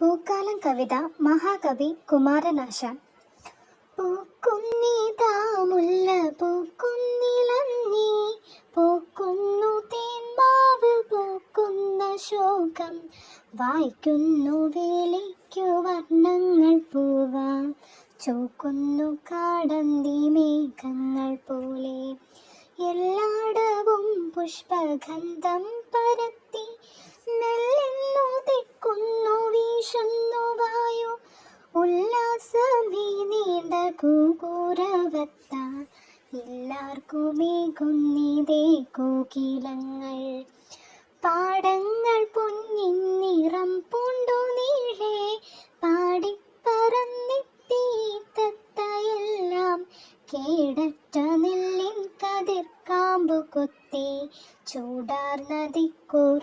പൂക്കാലം കവിത മഹാകവി കുമാരനാശാൻ. പൂക്കുന്നിതാ മുല്ല പൂക്കുന്നിലങ്ങി പൂക്കുന്നു തേന്മാവ് പൂക്കുന്ന ശോകം. വായിക്കുന്നു വേലിക്കു വർണങ്ങൾ പൂവാം ചോക്കുന്നു കാടന്തി മേഘങ്ങൾ പോലെ. എല്ലായിടവും പുഷ്പഗന്ധം പരത്തി നെല്ലെന്നു നീണ്ട കൂകൂരവത്ത എല്ലാവർക്കുമേകുന്നിതേ കോകിലങ്ങൾ. പാടങ്ങൾ പൊന്നിൻ നിറം പൂണ്ടു നീഴേ. പാടിപ്പറന്നെത്തി തത്തയെല്ലാം കേടറ്റ നെല്ലിൻ ചൂടാർ നദി കൊത്തി ചൂടാർന്നതിക്കൂർ